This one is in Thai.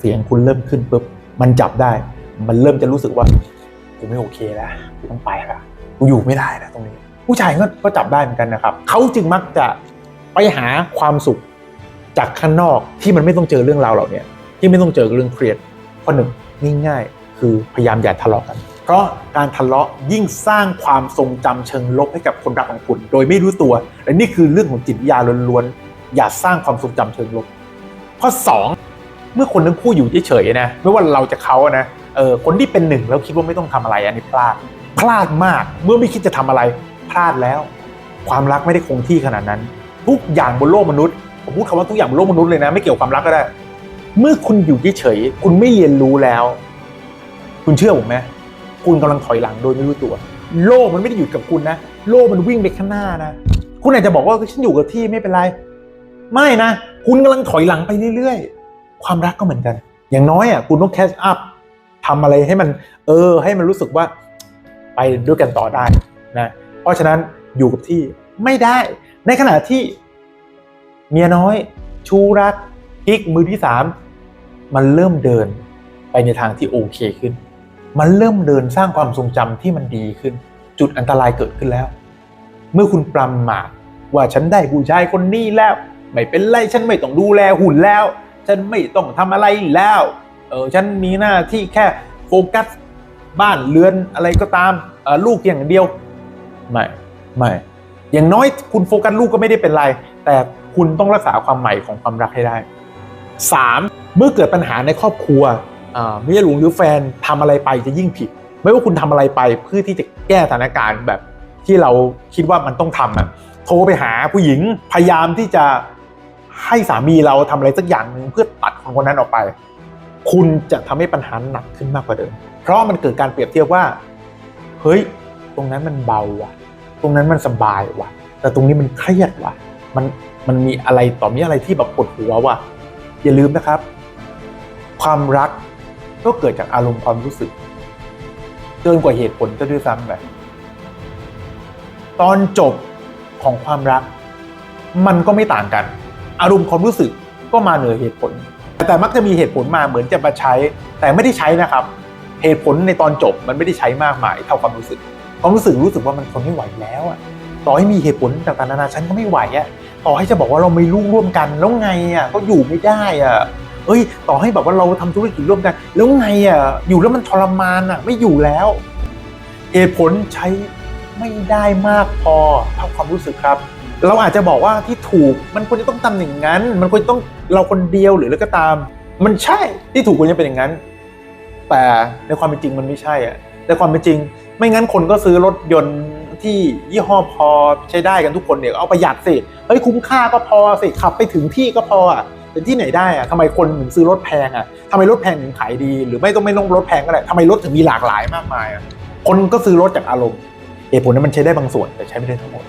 เสียงคุณเริ่มขึ้นปุ๊บมันจับได้ มันเริ่มจะรู้สึกว่ากูไม่โอเคแล้วกูต้องไปละกูอยู่ไม่ได้แล้วตรงนี้ ผู้ชายก็ก็จับได้เหมือนกันนะครับเขาจึงมักจะไปหาความสุขจากข้างนอกที่มันไม่ต้องเจอเรื่องราวเหล่านี้ที่ไม่ต้องเจอเรื่องเครียดข้อหนึ่งง่ายๆคือพยายามอย่าทะเลาะกัน เพราะการทะเลาะยิ่งสร้างความทรงจำเชิงลบให้กับคนรักของคุณ โดยไม่รู้ตัว และนี่คือเรื่องของจิตวิทยาล้วนๆอย่าสร้างความทรงจำเชิงลบ ข้อสอง เมื่อคนทั้งคู่อยู่เฉยๆนะไม่ว่าเราจะเขาอะนะเออคนที่เป็นหนึ่งแล้วคิดว่าไม่ต้องทำอะไรอันนี้พลาด พลาดมากเมื่อไม่คิดจะทำอะไรพลาดแล้ว ความรักไม่ได้คงที่ขนาดนั้น ทุกอย่างบนโลกมนุษย์ผมพูดคำว่าทุกอย่างบนโลกมนุษย์เลยนะ ไม่เกี่ยวกับความรักก็ได้ เมื่อคุณอยู่เฉยๆคุณไม่เรียนรู้แล้ว คุณเชื่อผมไหมคุณกำลังถอยหลังโดยไม่รู้ตัว โลกมันไม่ได้หยุดกับคุณนะโลกมันวิ่งไปข้างหน้านะคุณอาจจะบอกว่าฉันอยู่กับที่ไม่เป็นไร ไม่นะ คุณกำลังถอยหลังไปเรื่อยๆ ความรักก็เหมือนกัน อย่างน้อยอะคุณต้องแคชอัพทำอะไรให้มัน เออ ให้มันรู้สึกว่าไปด้วยกันต่อได้นะเพราะฉะนั้นอยู่กับที่ไม่ได้ ในขณะที่เมียน้อย ชูรักกิ๊กมือที่สามมันเริ่มเดินไปในทางที่โอเคขึ้น มันเริ่มเดินสร้างความทรงจำที่มันดีขึ้น จุดอันตรายเกิดขึ้นแล้ว เมื่อคุณประมาว่าฉันได้ผู้ชายคนนี้แล้ว ไม่เป็นไรฉันไม่ต้องดูแลหุ่นแล้ว ฉันไม่ต้องทำอะไรแล้ว เออฉันมีหน้าที่แค่โฟกัสบ้านเรือนอะไรก็ตามลูกอย่างเดียว ไม่ไม่อย่างน้อยคุณโฟกัสลูกก็ไม่ได้เป็นไร แต่คุณต้องรักษาความใหม่ของความรักให้ได้ 3. เมื่อเกิดปัญหาในครอบครัวอ่าเมียหลวงหรือแฟนทำอะไรไปจะยิ่งผิด ไม่ว่าคุณทำอะไรไปเพื่อที่จะแก้สถานการณ์แบบที่เราคิดว่ามันต้องทำอะโทรไปหาผู้หญิงพยายามที่จะ ให้สามีเราทำอะไรสักอย่างหนึ่งเพื่อตัดคนคนนั้นออกไป คุณจะทำให้ปัญหาหนักขึ้นมากกว่าเดิม เพราะมันเกิดการเปรียบเทียบว่า เฮ้ย ตรงนั้นมันเบาว่ะ ตรงนั้นมันสบายว่ะ แต่ตรงนี้มันเครียดว่ะ มันมันมีอะไรต่อมีอะไรที่แบบปวดหัวว่ะ อย่าลืมนะครับ ความรักก็เกิดจากอารมณ์ความรู้สึกเกินกว่าเหตุผลจะด้วยซ้ำไปตอนจบของความรัก มันก็ไม่ต่างกัน อารมณ์ความรู้สึกก็มาเหนือเหตุผล แต่มักจะมีเหตุผลมาเหมือนจะมาใช้ แต่ไม่ได้ใช้นะครับ เหตุผลในตอนจบมันไม่ได้ใช้มากมายเท่าความรู้สึก ความรู้สึกรู้สึกว่ามันทนไม่ไหวแล้วอะต่อให้มีเหตุผลต่างๆนานาฉันก็ไม่ไหวอะต่อให้จะบอกว่าเราไม่รู้ร่วมกันแล้วไงอะก็อยู่ไม่ได้อะเอ้ย ต่อให้แบบว่าเราทำธุรกิจร่วมกัน แล้วไงอะอยู่แล้วมันทรมานอะไม่อยู่แล้ว เหตุผลใช้ไม่ได้มากพอเท่าความรู้สึกครับ เราอาจจะบอกว่าที่ถูกมันควรจะต้องทำอย่างนั้น มันควรจะต้องเราคนเดียวหรืออะไรก็ตาม มันใช่ที่ถูกควรจะเป็นอย่างนั้น แต่ในความเป็นจริงมันไม่ใช่อะในความเป็นจริง ไม่งั้นคนก็ซื้อรถยนต์ที่ยี่ห้อพอใช้ได้กันทุกคนเนี่ยเอาประหยัดสิเฮ้ยคุ้มค่าก็พอสิขับไปถึงที่ก็พออะแต่ที่ไหนได้อะทำไมคนถึงซื้อรถแพงอะทำไมรถแพงถึงขายดี หรือไม่ต้องไม่ต้องรถแพงก็ได้ทำไมรถถึงมีหลากหลายมากมายอะคนก็ซื้อรถจากอารมณ์เหตุผลนั้นมันใช้ได้บางส่วนแต่ใช้ไม่ได้ทั้งหมด